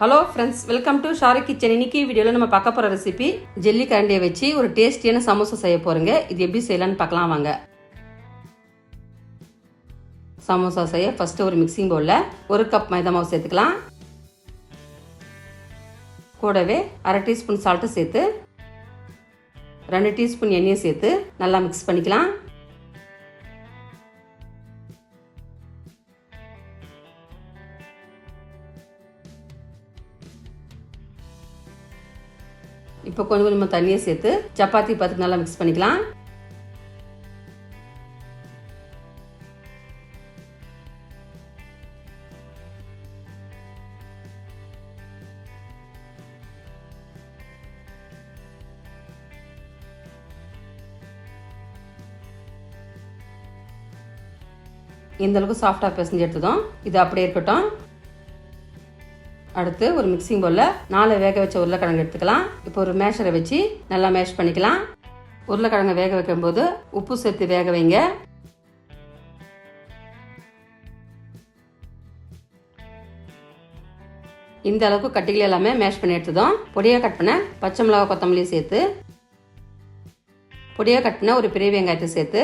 Hello friends welcome to Shari kitchen இன்னைக்கு வீடியோவில் நம்ம பார்க்க போகிற ரெசிபி ஜெல்லி கரண்டியை வச்சு ஒரு டேஸ்டியான சமோசா செய்ய போகிறோங்க இது எப்படி செய்யலான்னு பார்க்கலாம் வாங்க. சமோசா செய்ய ஃபஸ்ட்டு ஒரு மிக்சிங் பவுலில் ஒரு கப் மைதா மாவு சேர்த்துக்கலாம். கூடவே அரை டீஸ்பூன் சால்ட்டு சேர்த்து ரெண்டு டீஸ்பூன் எண்ணெயை சேர்த்து நல்லா மிக்ஸ் பண்ணிக்கலாம். இப்போ கொஞ்சம் கொஞ்சமாக தண்ணியை சேர்த்து சப்பாத்தி பார்த்து நல்லா மிக்ஸ் பண்ணிக்கலாம். இந்த அளவுக்கு சாஃப்டாக பிசைஞ்சு எடுத்ததும் இது அப்படியே இருக்கட்டும். அடுத்து ஒரு மிக்சிங் பவுலில் நாலு வேக வச்ச உருளைக்கிழங்கு எடுத்துக்கலாம். இப்போ ஒரு மேஷரை வச்சு நல்லா மேஷ் பண்ணிக்கலாம். உருளைக்கிழங்கை வேக வைக்கும்போது உப்பு சேர்த்து வேக வைங்க. இந்த அளவுக்கு கட்டிகள் எல்லாமே மேஷ் பண்ணி எடுத்ததும் பொடியாக கட் பண்ண பச்சை மிளகா கொத்தமல்லி சேர்த்து பொடியாக கட் பண்ண ஒரு பெரிய வெங்காயத்தை சேர்த்து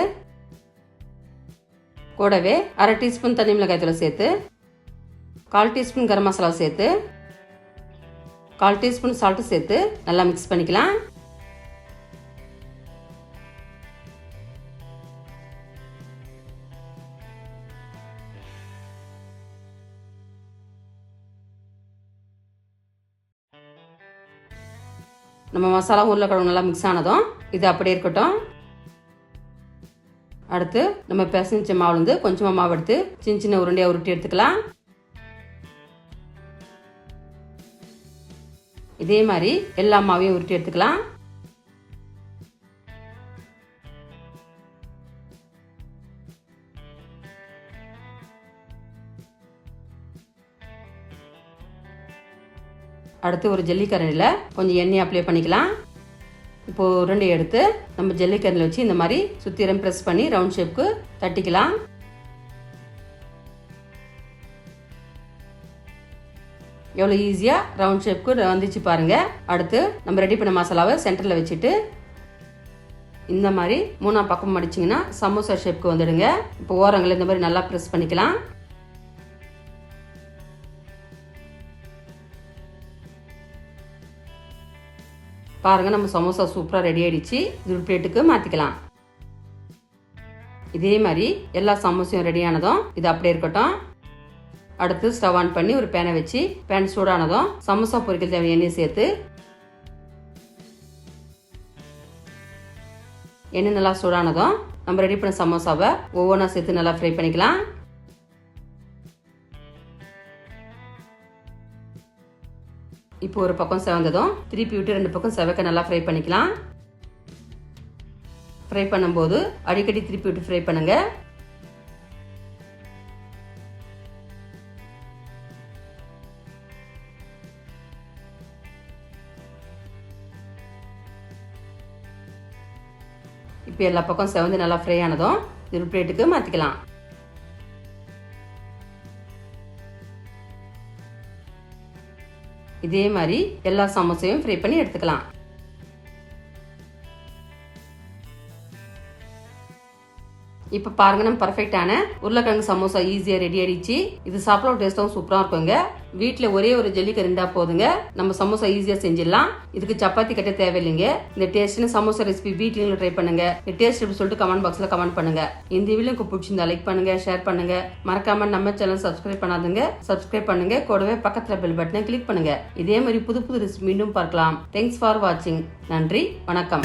கூடவே அரை டீஸ்பூன் தனி மிளகாயத்தூளை சேர்த்து கால் டீஸ்பூன் கரம் மசாலா சேர்த்து கால் டீஸ்பூன் சால்ட்டு சேர்த்து நல்லா மிக்ஸ் பண்ணிக்கலாம். நம்ம மசாலா உருளைக்கிழங்கு நல்லா மிக்ஸ் ஆனதும் இது அப்படியே இருக்கட்டும். அடுத்து நம்ம பிசைஞ்ச மாவுலேருந்து கொஞ்சமாக மாவு எடுத்து சின்ன சின்ன உருண்டையாக உருட்டி எடுத்துக்கலாம். இதே மாதிரி எல்லா மாவையும் உருட்டி எடுத்துக்கலாம். அடுத்து ஒரு ஜல்லிக்கரண்டியில் கொஞ்சம் எண்ணெய் அப்ளை பண்ணிக்கலாம். இப்போது உருண்டை எடுத்து நம்ம ஜல்லிக்கரண்டில் வச்சு இந்த மாதிரி சுத்திரம் ப்ரெஸ் பண்ணி ரவுண்ட் ஷேப்க்கு தட்டிக்கலாம். எவ்வளோ ஈஸியாக ரவுண்ட் ஷேப்க்கு வந்துச்சு பாருங்கள் அடுத்து நம்ம ரெடி பண்ண மசாலாவை சென்டரில் வச்சுட்டு இந்த மாதிரி மூணாம் பக்கம் மடிச்சிங்கன்னா சமோசா ஷேப்க்கு வந்துடுங்க. இப்போ ஓரங்களை இந்த மாதிரி நல்லா ப்ரெஸ் பண்ணிக்கலாம். பாருங்கள் நம்ம சமோசா சூப்பராக ரெடி ஆகிடுச்சு இது பிளேட்டுக்கு மாற்றிக்கலாம் இதே மாதிரி எல்லா சமோசையும் ரெடியானதும் இது அப்படியே இருக்கட்டும். அடுத்து ஸ்டவ் ஆன் பண்ணி ஒரு பேனை வச்சு பேன் சூடானதும் சமோசா பொரிக்கல் தேவையான எண்ணெய் சேர்த்து எண்ணெய் நல்லா சூடானதும் நம்ம ரெடி பண்ண சமோசாவை ஒவ்வொன்றா சேர்த்து நல்லா ஃப்ரை பண்ணிக்கலாம். இப்போ ஒரு பக்கம் செவந்ததும் திருப்பி விட்டு ரெண்டு பக்கம் செவக்க நல்லா ஃப்ரை பண்ணிக்கலாம். ஃப்ரை பண்ணும்போது அடிக்கடி திருப்பி விட்டு ஃப்ரை பண்ணுங்கள் இப்போ எல்லா பக்கம் செவந்து நல்லா ஃப்ரை ஆனதும் ஒரு பிளேட்டுக்கு மாற்றிக்கலாம் இதே மாதிரி எல்லா சமோசையும் ஃப்ரை பண்ணி எடுத்துக்கலாம். இப்போ பாருங்க நம்ம பர்ஃபெக்டான உருளைக்கிழங்கு சமோசா ஈஸியாக ரெடி ஆயிடுச்சு. இது சாப்பிட டேஸ்ட்டாகவும் சூப்பராக இருக்குங்க. வீட்டில் ஒரே ஒரு ஜல்லிக்க இருந்தால் போதுங்க. நம்ம சமோசா ஈஸியாக செஞ்சிடலாம். இதுக்கு சப்பாத்தி கட்ட தேவையில்லைங்க. இந்த டேஸ்ட்னு சமோசா ரெசிபி வீட்லையும் ட்ரை பண்ணுங்க. இந்த டேஸ்ட் எப்படி சொல்லிட்டு கமெண்ட் பாக்ஸில் கமெண்ட் பண்ணுங்க. இந்த வீடியோ உங்களுக்கு பிடிச்சிருந்தா லைக் பண்ணுங்க ஷேர் பண்ணுங்க. மறக்காம நம்ம சேனல் சப்ஸ்கிரைப் பண்ணாதுங்க. சப்ஸ்கிரைப் பண்ணுங்க. கூடவே பக்கத்தில் பெல் பட்டனை கிளிக் பண்ணுங்க. இதே மாதிரி புது புது ரெசிபி மீண்டும் பார்க்கலாம். தேங்க்ஸ் ஃபார் வாட்சிங் நன்றி. வணக்கம்.